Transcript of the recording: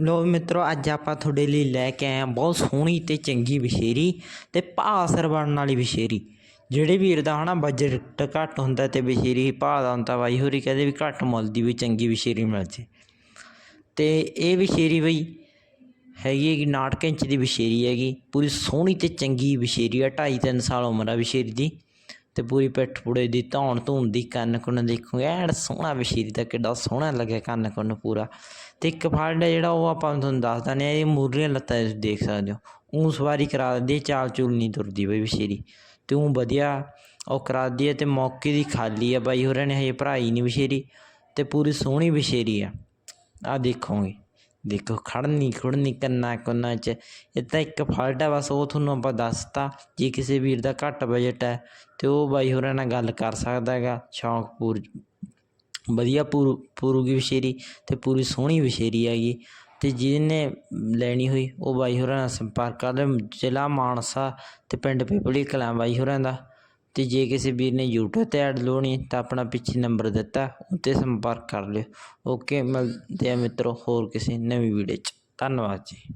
ਲੋ ਮਿੱਤਰੋ, ਅੱਜ ਆਪਾਂ ਤੁਹਾਡੇ ਲਈ ਲੈ ਕੇ ਆਏ ਹਾਂ ਬਹੁਤ ਸੋਹਣੀ ਤੇ ਚੰਗੀ ਵਿਸ਼ੇਰੀ ਤੇ ਭਾਅ ਬਣਨ ਵਾਲੀ ਵਿਸ਼ੇਰੀ। ਜਿਹੜੇ ਵੀਰ ਦਾ ਹਨਾ ਬਜਟ ਘੱਟ ਹੁੰਦਾ ਤੇ ਵਿਸ਼ੇਰੀ ਭਾਅ ਦਾ ਹੁੰਦਾ ਬਾਈ ਹੋਰੀ ਕਹਦੇ ਵੀ ਘੱਟ ਮੁੱਲ ਦੀ ਵੀ ਚੰਗੀ ਵਿਸ਼ੇਰੀ ਮਿਲ ਜੇ। ਤੇ ਇਹ ਵਿਸ਼ੇਰੀ ਬਈ ਹੈਗੀ ਹੈਗੀ 69 ਇੰਚ ਦੀ ਵਿਸ਼ੇਰੀ ਹੈਗੀ, ਪੂਰੀ ਸੋਹਣੀ ਤੇ ਚੰਗੀ ਵਿਸ਼ੇਰੀ ਆ 2.5 3 ਸਾਲ ਉਮਰ ਆ ਵਿਸ਼ੇਰੀ ਦੀ। ਤੇ ਪੂਰੀ ਪਿੱਠ ਪੁੜੇ ਦੀ ਧੌਣ ਧੂਣ ਦੀ ਕੰਨ ਕੁੰਨ ਦੇਖੋਗੇ ਐਨ ਸੋਹਣਾ ਵਿਸ਼ੇਰੀ ਦਾ ਕਿੱਡਾ ਸੋਹਣਾ ਲੱਗਿਆ ਕੰਨ ਕੁੰਨ ਪੂਰਾ। ਤੇ ਇੱਕ ਫਾਲਟ ਹੈ ਜਿਹੜਾ ਉਹ ਆਪਾਂ ਤੁਹਾਨੂੰ ਦੱਸ ਦਿੰਦੇ ਆ ਇਹ ਮੂਰੀਆਂ ਲੱਤਾਂ ਤੁਸੀਂ ਦੇਖ ਸਕਦੇ ਹੋ। ਉਹ ਸਵਾਰੀ ਕਰਾ ਦਿੰਦੀ ਚਾਲ ਚੂਲ ਨਹੀਂ ਤੁਰਦੀ ਬਈ ਵਿਸ਼ੇਰੀ ਤੇ ਉਹ ਵਧੀਆ ਉਹ ਕਰਾ ਦਿੰਦੀ ਹੈ ਤੇ ਮੌਕੇ ਦੀ ਖਾਲੀ ਆ ਬਾਈ ਹੋਰਾਂ ਨੇ ਹਜੇ ਭਰਾਈ ਨਹੀਂ ਵਿਸ਼ੇਰੀ ਤੇ ਪੂਰੀ ਸੋਹਣੀ ਵਿਸ਼ੇਰੀ ਆ। ਆ ਦੇਖੋਗੇ ਦੇਖੋ ਖੜਨੀ ਖੁੜਨੀ ਕੰਨਾ, ਕੁੰਨਾ ਚ, ਇਹ ਤਾਂ ਇੱਕ ਫਲਟ ਹੈ ਬਸ ਉਹ ਤੁਹਾਨੂੰ ਆਪਾਂ ਦੱਸਤਾ, ਜੇ ਕਿਸੇ ਵੀਰ ਦਾ ਘੱਟ ਬਜਟ ਹੈ, ਤੇ ਉਹ ਬਾਈ ਹੋਰਾਂ ਨਾਲ ਗੱਲ ਕਰ ਸਕਦਾ ਹੈਗਾ, ਸ਼ੌਂਕ ਪੂਰ, ਵਧੀਆ ਪੂਰ, ਪੂਰੂਗੀ ਵਛੇਰੀ ਅਤੇ ਪੂਰੀ ਸੋਹਣੀ ਵਛੇਰੀ ਹੈਗੀ ਅਤੇ ਜਿਹਨੇ ਲੈਣੀ ਹੋਈ, ਉਹ ਬਾਈ ਹੋਰਾਂ ਨਾਲ ਸੰਪਰਕ ਕਰ ਲਿਓ ਜ਼ਿਲ੍ਹਾ ਮਾਨਸਾ ਅਤੇ ਪਿੰਡ ਪਿਪਲੀ ਕਲਾਂ ਬਾਈ ਹੋਰਾਂ ਦਾ। ਅਤੇ ਜੇ ਕਿਸੇ ਵੀਰ ਨੇ ਯੂਟਿਊਬ ਤੇ ਐਡ ਲਾਉਣੀ ਤਾਂ ਆਪਣਾ ਪਿੱਛੇ ਨੰਬਰ ਦਿੱਤਾ, ਉੱਤੇ ਸੰਪਰਕ ਕਰ ਲਿਓ। ਓਕੇ ਮਿਲਦੇ ਆ ਮਿੱਤਰੋ ਹੋਰ ਕਿਸੇ ਨਵੀਂ ਵੀਡੀਓ 'ਚ। ਧੰਨਵਾਦ ਜੀ।